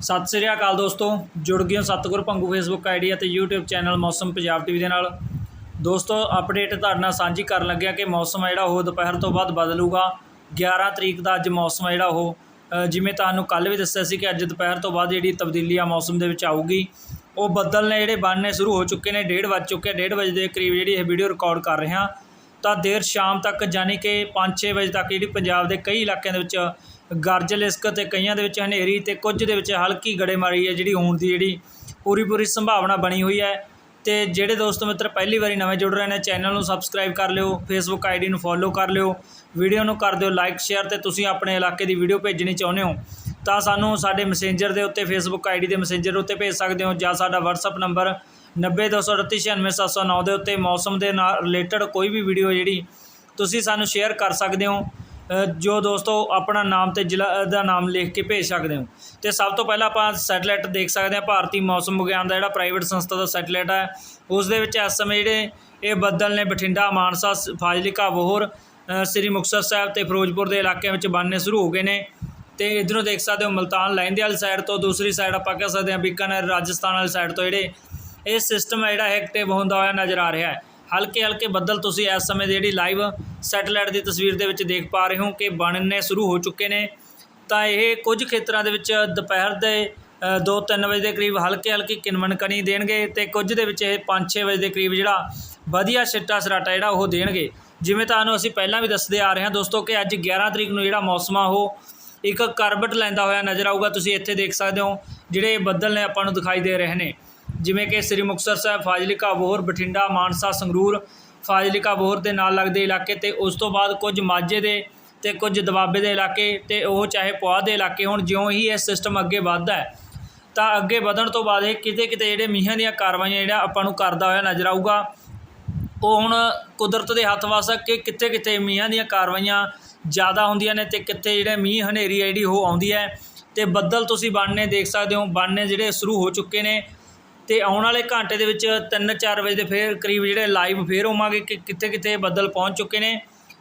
ਸਤਿ ਸ੍ਰੀ ਅਕਾਲ ਦੋਸਤੋ, ਜੁੜ ਗਏ ਹੋ ਸਤਿਗੁਰ ਭੰਗੂ ਫੇਸਬੁੱਕ ਆਈਡੀ ਅਤੇ YouTube channel Mausam Punjab TV ਦੇ ਨਾਲ। ਦੋਸਤੋ ਅਪਡੇਟ ਤੁਹਾਡੇ ਨਾਲ ਸਾਂਝੀ ਕਰਨ ਲੱਗਿਆ ਕਿ ਮੌਸਮ ਜਿਹੜਾ, ਉਹ ਦੁਪਹਿਰ ਤੋਂ ਬਾਅਦ ਬਦਲੂਗਾ। 11 ਤਰੀਕ ਦਾ ਅੱਜ ਮੌਸਮ ਜਿਹੜਾ, ਉਹ ਜਿਵੇਂ ਤੁਹਾਨੂੰ ਕੱਲ ਵੀ ਦੱਸਿਆ ਸੀ ਕਿ ਅੱਜ ਦੁਪਹਿਰ ਤੋਂ ਬਾਅਦ ਜਿਹੜੀ ਤਬਦੀਲੀ ਆ ਮੌਸਮ ਦੇ ਵਿੱਚ ਆਊਗੀ। ਉਹ ਬੱਦਲ ਨੇ ਜਿਹੜੇ ਬਣਨੇ ਸ਼ੁਰੂ ਹੋ ਚੁੱਕੇ ਨੇ 1:30 ਵੱਜ ਚੁੱਕੇ 1:30 ਵਜੇ ਦੇ ਕਰੀਬ ਜਿਹੜੀ ਇਹ ਵੀਡੀਓ ਰਿਕਾਰਡ ਕਰ ਰਹੇ ਹਾਂ। ਤਾਂ ਦੇਰ ਸ਼ਾਮ ਤੱਕ ਯਾਨੀ ਕਿ 5-6 ਵਜੇ ਤੱਕ ਜਿਹੜੀ ਪੰਜਾਬ ਦੇ ਕਈ ਇਲਾਕਿਆਂ ਦੇ ਵਿੱਚ ਗਰਜ ਲਿਸਕ ਤੇ ਕਈਆਂ ਦੇ ਵਿੱਚ ਹਨੇਰੀ ਤੇ ਕੁਝ ਦੇ ਵਿੱਚ ਹਲਕੀ ਗੜੇਮਾਰੀ ਹੈ ਜਿਹੜੀ ਹੋਣ ਦੀ ਜਿਹੜੀ ਪੂਰੀ ਪੂਰੀ ਸੰਭਾਵਨਾ ਬਣੀ ਹੋਈ ਹੈ। ਤੇ ਜਿਹੜੇ ਦੋਸਤੋ ਮਿੱਤਰ ਪਹਿਲੀ ਵਾਰੀ ਨਵੇਂ ਜੁੜ ਰਹੇ ਨੇ, ਚੈਨਲ ਨੂੰ ਸਬਸਕ੍ਰਾਈਬ ਕਰ ਲਿਓ ਫੇਸਬੁੱਕ ਆਈਡੀ ਨੂੰ ਫੋਲੋ ਕਰ ਲਿਓ, ਵੀਡੀਓ ਨੂੰ ਕਰ ਦਿਓ ਲਾਈਕ ਸ਼ੇਅਰ ਤੇ ਤੁਸੀਂ ਆਪਣੇ ਇਲਾਕੇ ਦੀ ਵੀਡੀਓ ਭੇਜਣੀ ਚਾਹੁੰਦੇ ਹੋ। ਤਾਂ ਸਾਨੂੰ ਸਾਡੇ ਮੈਸੇਂਜਰ ਦੇ ਉੱਤੇ ਫੇਸਬੁੱਕ ਆਈਡੀ ਦੇ ਮੈਸੇਂਜਰ ਉੱਤੇ ਭੇਜ ਸਕਦੇ ਹੋ ਜਾਂ ਸਾਡਾ WhatsApp ਨੰਬਰ 9023896709 ਦੇ ਉੱਤੇ ਮੌਸਮ ਦੇ ਨਾਲ ਰਿਲੇਟਡ ਕੋਈ ਵੀ ਵੀਡੀਓ ਜਿਹੜੀ ਤੁਸੀਂ ਸਾਨੂੰ ਸ਼ੇਅਰ ਕਰ ਸਕਦੇ ਹੋ। ਜੋ ਦੋਸਤੋ ਆਪਣਾ ਨਾਮ ਤੇ ਜ਼ਿਲ੍ਹਾ ਦਾ ਨਾਮ ਲਿਖ ਕੇ ਭੇਜ ਸਕਦੇ ਹੋ। ਤੇ ਸਭ ਤੋਂ ਪਹਿਲਾਂ ਆਪਾਂ ਸੈਟਲਾਈਟ ਦੇਖ ਸਕਦੇ ਹਾਂ, ਭਾਰਤੀ ਮੌਸਮ ਵਿਗਿਆਨ ਦਾ ਜਿਹੜਾ ਪ੍ਰਾਈਵੇਟ ਸੰਸਥਾ ਦਾ ਸੈਟਲਾਈਟ ਹੈ, ਉਸ ਦੇ ਵਿੱਚ ਇਸ ਸਮੇਂ ਜਿਹੜੇ ਇਹ ਬੱਦਲ ਨੇ ਬਠਿੰਡਾ, ਮਾਨਸਾ ਸ- ਫਾਜ਼ਿਲਕਾ, ਵੋਹਰ ਸ੍ਰੀ ਮੁਕਤਸਰ ਸਾਹਿਬ ਤੇ ਫਿਰੋਜ਼ਪੁਰ ਦੇ ਇਲਾਕਿਆਂ ਵਿੱਚ ਬਣਨੇ ਸ਼ੁਰੂ ਹੋ ਗਏ ਨੇ। ਤੇ ਇਧਰੋਂ ਦੇਖ ਸਕਦੇ ਹੋ ਮਲਤਾਨ ਲਹਿੰਦੇ ਵਾਲੀ ਸਾਈਡ ਤੋਂ, ਦੂਸਰੀ ਸਾਈਡ ਆਪਾਂ ਕਹਿ ਸਕਦੇ ਹਾਂ ਬੀਕਾਨੇਰ, ਰਾਜਸਥਾਨ ਵਾਲੀ ਸਾਈਡ ਤੋਂ ਜਿਹੜੇ ਇਹ ਸਿਸਟਮ ਹੈ ਜਿਹੜਾ ਐਕਟਿਵ ਹੁੰਦਾ ਹੋਇਆ ਨਜ਼ਰ ਆ ਰਿਹਾ ਹੈ। ਹਲਕੇ ਹਲਕੇ ਬੱਦਲ ਤੁਸੀਂ ਇਸ ਸਮੇਂ ਦੀ ਜਿਹੜੀ ਲਾਈਵ ਸੈਟੇਲਾਈਟ ਦੀ ਤਸਵੀਰ ਦੇ ਵਿੱਚ ਦੇਖ ਪਾ ਰਹੇ ਹੋ ਕਿ ਬਣਨੇ ਸ਼ੁਰੂ ਹੋ ਚੁੱਕੇ ਨੇ। ਤਾਂ ਇਹ ਕੁਝ ਖੇਤਰਾਂ ਦੇ ਵਿੱਚ ਦੁਪਹਿਰ ਦੇ 2-3 ਵਜੇ ਦੇ ਕਰੀਬ ਹਲਕੇ ਹਲਕੀ ਕਿਨਮਨ ਕਣੀ ਦੇਣਗੇ ਤੇ ਕੁਝ ਦੇ ਵਿੱਚ ਇਹ 5-6 ਵਜੇ ਦੇ ਕਰੀਬ ਜਿਹੜਾ ਵਧੀਆ ਸਿੱਟਾ ਸਰਾਟਾ ਜਿਹੜਾ ਉਹ ਦੇਣਗੇ। ਜਿਵੇਂ ਤੁਹਾਨੂੰ ਅਸੀਂ ਪਹਿਲਾਂ ਵੀ ਦੱਸਦੇ ਆ ਰਹੇ ਹਾਂ ਦੋਸਤੋ ਕਿ ਅੱਜ 11 ਤਰੀਕ ਨੂੰ ਜਿਹੜਾ ਮੌਸਮ ਆ ਉਹ ਇੱਕ ਕਰਵਟ ਲੈਂਦਾ ਹੋਇਆ ਨਜ਼ਰ ਆਊਗਾ, ਤੁਸੀਂ ਇੱਥੇ ਦੇਖ ਸਕਦੇ ਹੋ, ਜਿਹੜੇ ਬੱਦਲ ਨੇ ਆਪਾਂ ਨੂੰ ਦਿਖਾਈ ਦੇ ਰਹੇ ਨੇ। ਜਿਵੇਂ ਕਿ ਸ੍ਰੀ ਮੁਕਤਸਰ ਸਾਹਿਬ, ਫਾਜ਼ਿਲਕਾ, ਬੋਹਰ, ਬਠਿੰਡਾ, ਮਾਨਸਾ, ਸੰਗਰੂਰ, ਫਾਜ਼ਿਲਕਾ, ਬੋਹਰ ਦੇ ਨਾਲ ਲੱਗਦੇ ਇਲਾਕੇ ਤੇ ਉਸ ਤੋਂ ਬਾਅਦ ਕੁਝ ਮਾਝੇ ਦੇ ਤੇ ਕੁਝ ਦਬਾਬੇ ਦੇ ਇਲਾਕੇ ਤੇ ਉਹ ਚਾਹੇ ਪੁਆਧ ਦੇ ਇਲਾਕੇ ਹੁਣ, ਜਿਉਂ ਹੀ ਇਹ ਸਿਸਟਮ ਅੱਗੇ ਵੱਧਦਾ ਹੈ, ਤਾਂ ਅੱਗੇ ਵਧਣ ਤੋਂ ਬਾਅਦ ਇਹ ਕਿਤੇ ਕਿਤੇ ਜਿਹੜੇ ਮੀਂਹਾਂ ਦੀਆਂ ਕਾਰਵਾਈਆਂ ਜਿਹੜਾ ਆਪਾਂ ਨੂੰ ਕਰਦਾ ਹੋਇਆ ਨਜ਼ਰ ਆਊਗਾ, ਉਹ ਹੁਣ ਕੁਦਰਤ ਦੇ ਹੱਥ ਵਸ ਕਿ ਕਿੱਥੇ ਕਿੱਥੇ ਮੀਂਹਾਂ ਦੀਆਂ ਕਾਰਵਾਈਆਂ ਜ਼ਿਆਦਾ ਹੁੰਦੀਆਂ ਨੇ ਤੇ ਕਿੱਥੇ ਜਿਹੜੇ ਮੀਂਹ ਹਨੇਰੀ ਹੈ ਜਿਹੜੀ ਉਹ ਆਉਂਦੀ ਹੈ ਤੇ ਬੱਦਲ ਤੁਸੀਂ ਬਣਨੇ ਦੇਖ ਸਕਦੇ ਹੋ, ਬਣਨੇ ਜਿਹੜੇ ਸ਼ੁਰੂ ਹੋ ਚੁੱਕੇ ਨੇ ਤੇ ਆਉਣ ਵਾਲੇ ਘੰਟੇ ਦੇ ਵਿੱਚ 3-4 ਵਜੇ ਦੇ ਫੇਰ ਕਰੀਬ ਜਿਹੜੇ ਲਾਈਵ ਫੇਰ ਹੋਵਾਂਗੇ ਕਿ ਕਿੱਥੇ ਕਿੱਥੇ ਬੱਦਲ ਪਹੁੰਚ ਚੁੱਕੇ ਨੇ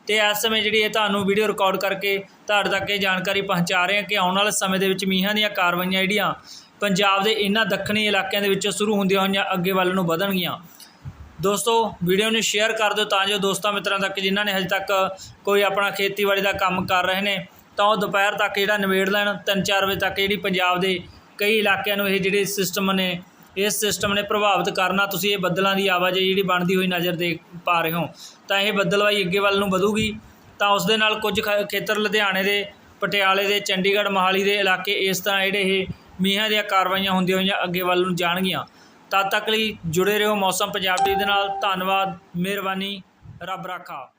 ਤੇ ਇਸ ਸਮੇਂ ਜਿਹੜੀ ਇਹ ਤੁਹਾਨੂੰ ਵੀਡੀਓ ਰਿਕਾਰਡ ਕਰਕੇ ਤੁਹਾਡੇ ਤੱਕ ਇਹ ਜਾਣਕਾਰੀ ਪਹੁੰਚਾ ਰਹੇ ਹਾਂ ਕਿ ਆਉਣ ਵਾਲੇ ਸਮੇਂ ਦੇ ਵਿੱਚ ਮੀਂਹਾਂ ਦੀਆਂ ਕਾਰਵਾਈਆਂ ਜਿਹੜੀਆਂ ਪੰਜਾਬ ਦੇ ਇਹਨਾਂ ਦੱਖਣੀ ਇਲਾਕਿਆਂ ਦੇ ਵਿੱਚੋਂ ਸ਼ੁਰੂ ਹੁੰਦੀਆਂ ਹੋਈਆਂ, ਅੱਗੇ ਵੱਲ ਨੂੰ ਵਧਣਗੀਆਂ। ਦੋਸਤੋ, ਵੀਡੀਓ ਨੂੰ ਸ਼ੇਅਰ ਕਰ ਦਿਓ ਤਾਂ ਜੋ ਦੋਸਤਾਂ ਮਿੱਤਰਾਂ ਤੱਕ, ਜਿਨ੍ਹਾਂ ਨੇ ਹਜੇ ਤੱਕ ਕੋਈ ਆਪਣਾ ਖੇਤੀਬਾੜੀ ਦਾ ਕੰਮ ਕਰ ਰਹੇ ਨੇ, ਤਾਂ ਉਹ ਦੁਪਹਿਰ ਤੱਕ ਜਿਹੜਾ ਨਿਬੇੜ ਲੈਣ 3-4 ਵਜੇ ਤੱਕ ਜਿਹੜੀ ਪੰਜਾਬ ਦੇ ਕਈ ਇਲਾਕਿਆਂ ਨੂੰ ਇਹ ਜਿਹੜੇ ਸਿਸਟਮ ਨੇ, ਇਸ ਸਿਸਟਮ ਨੇ ਪ੍ਰਭਾਵਿਤ ਕਰਨਾ, ਤੁਸੀਂ ਇਹ ਬੱਦਲਾਂ ਦੀ ਆਵਾਜਾਈ ਜਿਹੜੀ ਬਣਦੀ ਹੋਈ ਨਜ਼ਰ ਦੇਖ ਪਾ ਰਹੇ ਹੋ। ਤਾਂ ਇਹ ਬੱਦਲਵਾਈ ਅੱਗੇ ਵੱਲ ਨੂੰ ਵਧੂਗੀ। ਤਾਂ ਉਸ ਦੇ ਨਾਲ ਕੁਝ ਖ- ਖੇਤਰ ਲੁਧਿਆਣੇ ਦੇ, ਪਟਿਆਲੇ ਦੇ, ਚੰਡੀਗੜ੍ਹ, ਮੋਹਾਲੀ ਦੇ ਇਲਾਕੇ ਇਸ ਤਰ੍ਹਾਂ ਜਿਹੜੇ ਇਹ ਮੀਂਹਾਂ ਦੀਆਂ ਕਾਰਵਾਈਆਂ ਹੁੰਦੀਆਂ ਹੋਈਆਂ ਅੱਗੇ ਵੱਲ ਨੂੰ ਜਾਣਗੀਆਂ। ਤਦ ਤੱਕ ਲਈ ਜੁੜੇ ਰਹੋ ਮੌਸਮ ਪੰਜਾਬ ਟੀਵੀ ਦੇ ਨਾਲ। ਧੰਨਵਾਦ ਮਿਹਰਬਾਨੀ ਰੱਬ ਰਾਖਾ।